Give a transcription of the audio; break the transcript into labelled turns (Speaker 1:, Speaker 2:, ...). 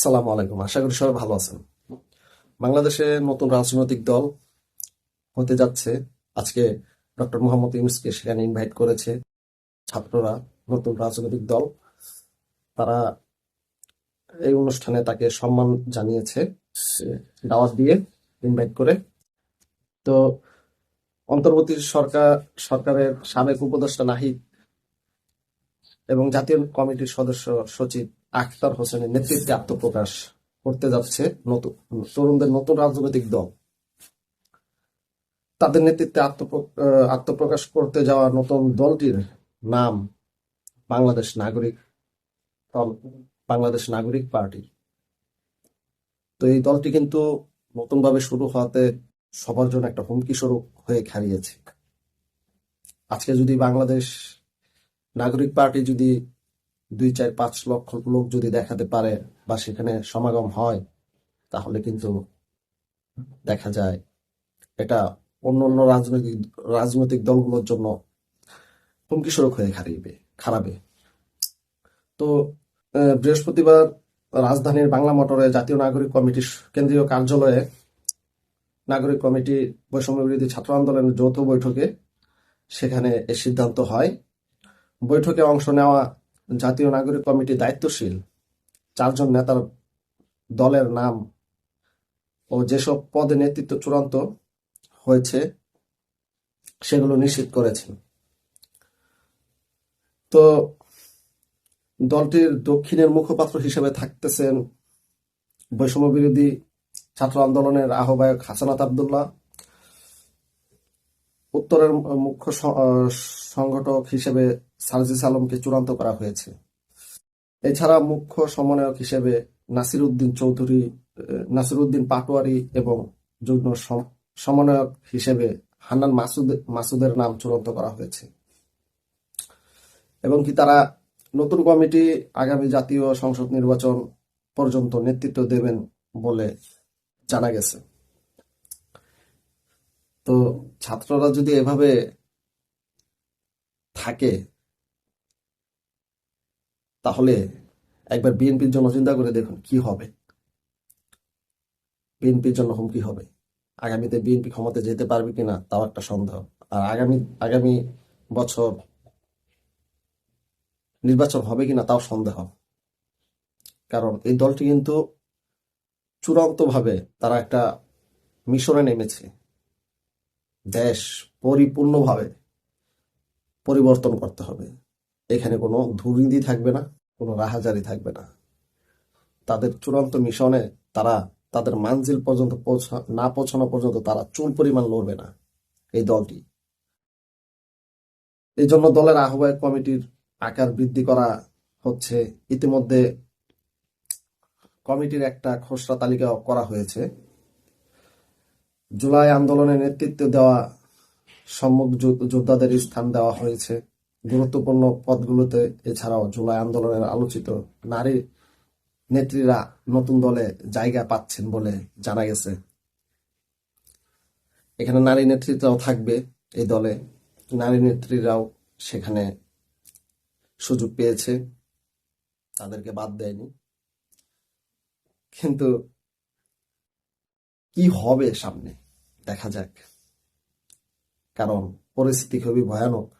Speaker 1: আসসালামু আলাইকুম। আশা করি সবাই ভালো আছেন। বাংলাদেশে নতুন রাজনৈতিক দল হতে যাচ্ছে। আজকে ডক্টর মোহাম্মদ ইউনুসকে সেখানে ইনভাইট করেছে ছাত্ররা, নতুন রাজনৈতিক দল। তারা এই অনুষ্ঠানে তাকে সম্মান জানিয়েছে দাওয়াত দিয়ে ইনভাইট করে। তো অন্তর্বর্তী সরকার, সরকারের সাবেক উপদেষ্টা নাহিদ এবং জাতীয় কমিটির সদস্য সচিব আখতার হোসেনের নেতৃত্বে আত্মপ্রকাশ করতে যাচ্ছে নতুন, তরুণদের নতুন রাজনৈতিক দল। তাদের নেতৃত্বে আত্মপ্র- আত্মপ্রকাশ করতে যাওয়া নতুন দলটির নাম বাংলাদেশ নাগরিক দল, বাংলাদেশ নাগরিক পার্টি। তো এই দলটি কিন্তু নতুনভাবে শুরু হওয়াতে সবার জন্য একটা হুমকি স্বরূপ হয়ে খাড়িয়েছে। আজকে যদি বাংলাদেশ নাগরিক পার্টি যদি দুই, চার, পাঁচ লক্ষ লোক যদি দেখাতে পারে বা সেখানে সমাগম হয়, তাহলে কিন্তু দেখা যায় এটা অন্য অন্য রাজনৈতিক রাজনৈতিক দলগুলোর জন্য হুমকি স্বরূপ হয়ে খারিবে খারাবে তো বৃহস্পতিবার রাজধানীর বাংলা মোটরে জাতীয় নাগরিক কমিটির কেন্দ্রীয় কার্যালয়ে নাগরিক কমিটি বৈষম্য বিরোধী ছাত্র আন্দোলনের যৌথ বৈঠকে সেখানে এ সিদ্ধান্ত হয়। বৈঠকে অংশ নেওয়া জাতীয় নাগরিক কমিটি দায়িত্বশীল। চারজন নেতার দলের নাম ও যেসব পদে নেতৃত্ব চূড়ান্ত হয়েছে, সেগুলো নিশ্চিত করেছেন। তো দলটির দক্ষিণের মুখপাত্র হিসেবে থাকতেছেন বৈষম্য বিরোধী ছাত্র আন্দোলনের আহ্বায়ক হাসানাত আবদুল্লাহ। উত্তরের মুখ্য সংগঠক হিসেবে সার্জিস আলমকে চূড়ান্ত করা হয়েছে। এছাড়া মুখ্য সমন্বয়ক হিসেবে নাসির উদ্দিন চৌধুরী নাসির উদ্দিন পাটোয়ারি এবং যুগ্ম সম- সমন্বয়ক হিসেবে হান্নান মাসুদ, মাসুদের নাম চূড়ান্ত করা হয়েছে। এবং কি তারা নতুন কমিটি আগামী জাতীয় সংসদ নির্বাচন পর্যন্ত নেতৃত্ব দেবেন বলে জানা গেছে। তো ছাত্ররা যদি এভাবে থাকে তাহলে একবার বিএনপির জন্য চিন্তা করে দেখুন কি হবে। বিএনপির জন্য হুমকি হবে। আগামীতে বিএনপি ক্ষমতায় যেতে পারবে কিনা তাও একটা সন্দেহ। আর আগামী আগামী বছর নির্বাচন হবে কিনা তাও সন্দেহ। কারণ এই দলটি কিন্তু চূড়ান্তভাবে তারা একটা মিশনে নেমেছে। দেশ পরিপূর্ণভাবে পরিবর্তন করতে হবে। এখানে কোনো দুর্নীতি থাকবে না, কোনো রাহাজারি থাকবে না। তাদের চূড়ান্ত মিশনে তারা, তাদের মানজিল পর্যন্ত পৌঁছা, না পৌঁছানো পর্যন্ত তারা চুল পরিমাণ লড়বে না। এই দলটি। এই জন্য দলের আহ্বায়ক কমিটির আকার বৃদ্ধি করা হচ্ছে। ইতিমধ্যে কমিটির একটা খসড়া তালিকা করা হয়েছে। জুলাই আন্দোলনে নেতৃত্ব দেওয়া সম্মুখ যোদ্ধাদের স্থান দেওয়া হয়েছে। গুরুত্বপূর্ণ পদগুলোতে, এছাড়াও জুলাই আন্দোলনের আলোচিত নারী নেত্রীরা নতুন দলে জায়গা পাচ্ছেন বলে জানা গেছে। এখানে নারী নেতৃত্বরাও থাকবে এই দলে। নারী নেত্রীরাও সেখানে সুযোগ পেয়েছে। তাদেরকে বাদ দেয়নি। কিন্তু কি হবে সামনে? দেখা যাক। কারণ পরিস্থিতি খুবই ভয়ানক।